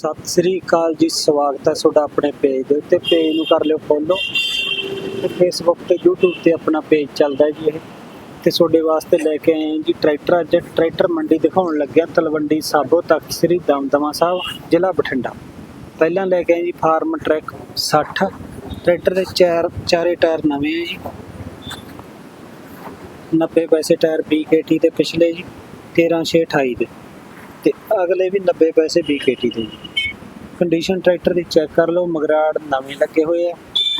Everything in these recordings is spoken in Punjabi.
ਸਤਿ ਸ੍ਰੀ ਅਕਾਲ ਜੀ, ਸਵਾਗਤ ਹੈ ਤੁਹਾਡਾ ਆਪਣੇ ਪੇਜ ਦੇ ਉੱਤੇ। ਪੇਜ ਨੂੰ ਕਰ ਲਿਓ ਫੋਲੋ ਤੇ ਫੇਸਬੁੱਕ ਤੇ YouTube ਤੇ ਆਪਣਾ ਪੇਜ ਚੱਲਦਾ ਜੀ ਇਹ। ਤੇ ਤੁਹਾਡੇ ਵਾਸਤੇ ਲੈ ਕੇ ਆਏ ਜੀ ਟਰੈਕਟਰ ਅੱਜ ਟਰੈਕਟਰ ਮੰਡੀ ਦਿਖਾਉਣ ਲੱਗਿਆ ਤਲਵੰਡੀ ਸਾਬੋ ਤੱਕ, ਸ੍ਰੀ ਦਮਦਮਾ ਸਾਹਿਬ, ਜ਼ਿਲ੍ਹਾ ਬਠਿੰਡਾ। ਪਹਿਲਾਂ ਲੈ ਕੇ ਆਏ ਜੀ ਫਾਰਮ ਟਰੈਕ 60 ਟਰੈਕਟਰ ਦੇ ਚਾਰ, ਚਾਰੇ ਟਾਇਰ ਨਵੇਂ ਹੈ ਜੀ। 90 ਪੈਸੇ ਟਾਇਰ BKT ਦੇ ਪਿਛਲੇ ਜੀ 13628 ਦੇ। ਤੇ ਅਗਲੇ ਵੀ 90 ਪੈਸੇ BKT ਦੇ ਜੀ। ਕੰਡੀਸ਼ਨ ਟਰੈਕਟਰ ਦੀ ਚੈੱਕ ਕਰ ਲਓ, ਮਗਰਾੜ ਨਵੇਂ ਲੱਗੇ ਹੋਏ ਆ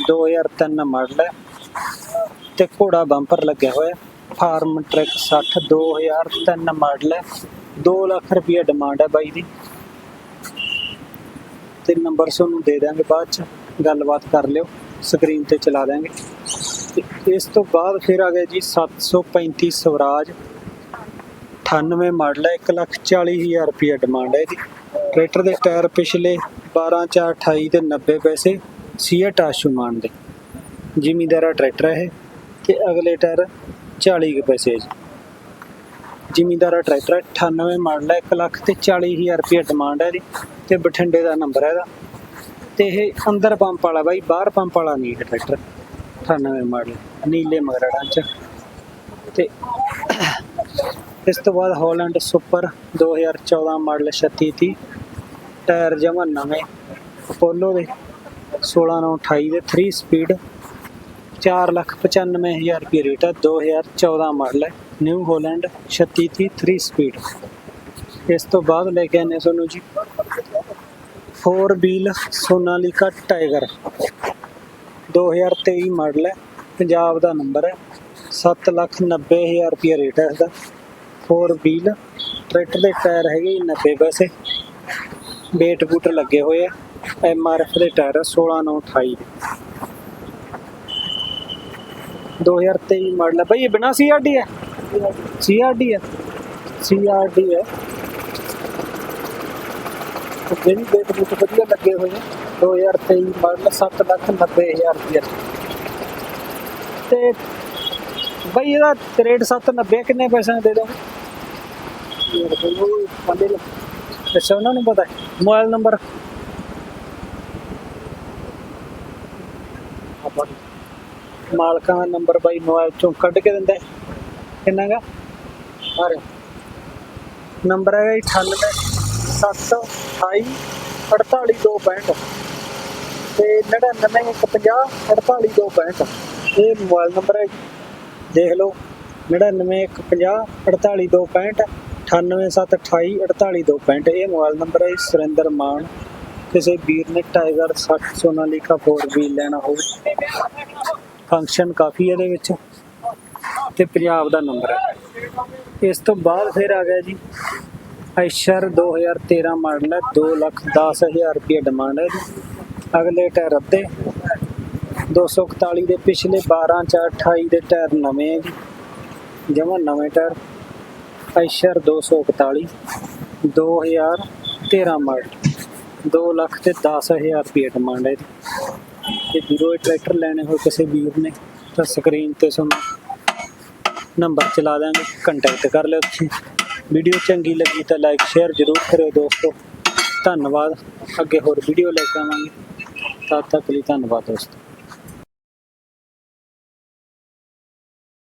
2003 ਮਾਡਲ ਹੈ ਤੇ ਘੋੜਾ ਬੰਪਰ ਲੱਗਿਆ ਹੋਇਆ ਫਾਰਮ ਟਰੈਕ 60 2003 ਮਾਡਲ ਹੈ 2 ਲੱਖ ਰੁਪਏ ਡਿਮਾਂਡ ਹੈ ਬਾਈ ਦੀ। ਤੇ ਨੰਬਰ ਤੁਹਾਨੂੰ ਦੇ ਦਾਂਗੇ ਬਾਅਦ ਚ, ਗੱਲਬਾਤ ਕਰ ਲਿਓ ਸਕਰੀਨ ਤੇ ਚਲਾ ਦਾਂਗੇ ਇਸ ਤੋਂ ਬਾਅਦ ਫਿਰ ਆ ਗਿਆ ਜੀ 735 ਸਵਰਾਜ 98 ਮਾਡਲ ਹੈ 140000 ਰੁਪਏ ਡਿਮਾਂਡ ਹੈ ਇਹਦੀ। ਟਰੈਕਟਰ ਦੇ ਟਾਇਰ ਪਿਛਲੇ 12 4 28 ਤੇ 90 ਪੈਸੇ ਸੀਐਟ ਆਸ਼ੂਮਾਨ ਦੇ। ਜ਼ਿਮੀਦਾਰਾ ਟਰੈਕਟਰ ਹੈ ਇਹ ਤੇ ਅਗਲੇ ਟਾਇਰ 40 ਕੁ ਪੈਸੇ ਜੀ। ਜ਼ਿਮੀਦਾਰਾ ਟਰੈਕਟਰ ਹੈ, 98 ਮਾਡਲ ਹੈ 1 ਲੱਖ ਤੇ 40000 ਰੁਪਏ ਡਿਮਾਂਡ ਹੈ ਜੀ ਤੇ ਬਠਿੰਡੇ ਦਾ ਨੰਬਰ ਹੈ ਇਹਦਾ। ਤੇ ਇਹ ਅੰਦਰ ਪੰਪ ਵਾਲਾ ਬਾਈ ਬਾਹਰ ਪੰਪ ਵਾਲਾ ਨਹੀਂ ਹੈ ਟਰੈਕਟਰ। 98 ਮਾਡਲ ਨੀਲੇ ਮਗਰੜਾਂ ਚ। ਤੇ ਇਸ ਤੋਂ ਬਾਅਦ ਹਾਲੈਂਡ ਸੁਪਰ 2014 ਮਾਡਲ 3630 ਟਾਇਰ ਜਮਾ ਨਵੇਂ। ਅਪੋਲੋ ਦੇ 16928 ਦੇ 3 ਸਪੀਡ 495000 ਰੁਪਏ ਰੇਟ ਹੈ 2014 ਮਾਡਲ ਹੈ ਨਿਊ ਹਾਲੈਂਡ 3630 3 ਸਪੀਡ ਇਸ ਤੋਂ ਬਾਅਦ ਲੈ ਕੇ ਆਨੇ ਤੁਹਾਨੂੰ ਜੀ 4 ਵੀਲ ਸੋਨਾਲੀਕਾ ਟਾਈਗਰ। 2023 ਮਾਡਲ ਹੈ ਪੰਜਾਬ ਦਾ ਨੰਬਰ ਹੈ 790000 ਰੁਪਏ ਰੇਟ ਹੈ ਇਸਦਾ 4 ਵੀਲ ਟਰੈਕਟਰ ਦੇ ਟਾਇਰ ਹੈਗੇ ਜੀ 90 ਪੈਸੇ। ਵੇਟ ਬੂਟ ਲੱਗੇ ਹੋਏ ਆ। ਐਮ ਆਰ ਐਫ ਦੇ ਟਾਇਰ 16928 2023 ਮਾਡਲ ਹੈ ਭਾਈ ਇਹ ਬਿਨਾ ਸੀਆਰਡੀ ਹੈ ਸੀਆਰਡੀ ਹੈ ਸੀਆਰਡੀ ਹੈ ਤੇ ਵੀ ਵੇਟ ਬੂਟ ਵਧੀਆ ਲੱਗੇ ਹੋਏ ਆ। 2023 ਮਾਡਲ 790000 ਰੁਪਏ ਤੇ ਭਾਈ ਇਹਦਾ ਰੇਟ 790 ਕਿੰਨੇ ਪੈਸੇ ਦੇ ਦੋਗੇ? ਯਾਰ ਉਹ ਪੰਦੇ ਅੱਛਾ ਉਹਨਾਂ ਨੂੰ ਪਤਾ ਮੋਬਾਈਲ ਨੰਬਰ। ਆਪਾਂ ਮਾਲਕਾਂ ਦਾ ਨੰਬਰ ਬਾਈ ਮੋਬਾਈਲ ਚੋਂ ਕੱਢ ਕੇ ਦਿੰਦਾ। ਹੈ। ਕਿੰਨਾ ਗਾ? ਆ ਰਿਹਾ ਨੰਬਰ ਹੈਗਾ ਜੀ 98 728 48265 ਤੇ 99 150 48265 ਇਹ ਮੋਬਾਈਲ ਨੰਬਰ ਹੈ ਦੇਖ ਲਓ। 99 150 48265 98728 48265 ਇਹ ਮੋਬਾਈਲ ਨੰਬਰ ਹੈ ਜੀ। ਸੁਰਿੰਦਰ ਮਾਨ। ਕਿਸੇ ਵੀਰ ਨੇ ਟਾਈਗਰ 60 ਸੋਨਾਲੀਕਾ 4 ਵੀ ਲੈਣਾ ਹੋਵੇ। ਫੰਕਸ਼ਨ ਕਾਫੀ ਇਹਦੇ ਵਿੱਚ। ਤੇ ਪੰਜਾਬ ਦਾ ਨੰਬਰ ਹੈ। ਇਸ ਤੋਂ ਬਾਅਦ ਫਿਰ ਆ ਗਿਆ ਜੀ, ਐਸ਼ਰ 2013 ਮਾਡਲ ਹੈ। 2 ਲੱਖ 10000 ਰੁਪਏ ਡਿਮਾਂਡ ਹੈ ਜੀ। ਅਗਲੇ ਟਾਇਰ ਅੱਧੇ। 241 ਦੇ ਪਿਛਲੇ 12 4 28 ਦੇ ਟਾਇਰ ਨਵੇਂ ਹੈ ਜੀ। ਜਮਾ ਨਵੇਂ ਟਾਇਰ। ਐਸ਼ਰ 241 2013 ਮਾਡਲ 2 ਲੱਖ ਤੇ 10000 ਰੁਪਏ ਡਿਮਾਂਡ ਹੈ ਇਹਦੀ। ਤੇ ਵੀਰੋ ਇਹ ਟਰੈਕਟਰ ਲੈਣੇ ਹੋਏ ਕਿਸੇ ਵੀਰ ਨੇ, ਤਾਂ ਸਕਰੀਨ ਤੇ ਸਾਨੂੰ ਨੰਬਰ ਚਲਾ ਦਾਂਗੇ ਕੰਟੈਕਟ ਕਰ ਲਿਓ ਤੁਸੀਂ। ਵੀਡੀਓ ਚੰਗੀ ਲੱਗੀ ਤਾਂ ਲਾਈਕ ਸ਼ੇਅਰ ਜ਼ਰੂਰ ਕਰਿਓ ਦੋਸਤੋ। ਧੰਨਵਾਦ। ਅੱਗੇ ਹੋਰ ਵੀਡੀਓ ਲੈ ਕੇ ਆਵਾਂਗੇ। ਤਦ ਤੱਕ ਲਈ ਧੰਨਵਾਦ ਦੋਸਤੋ।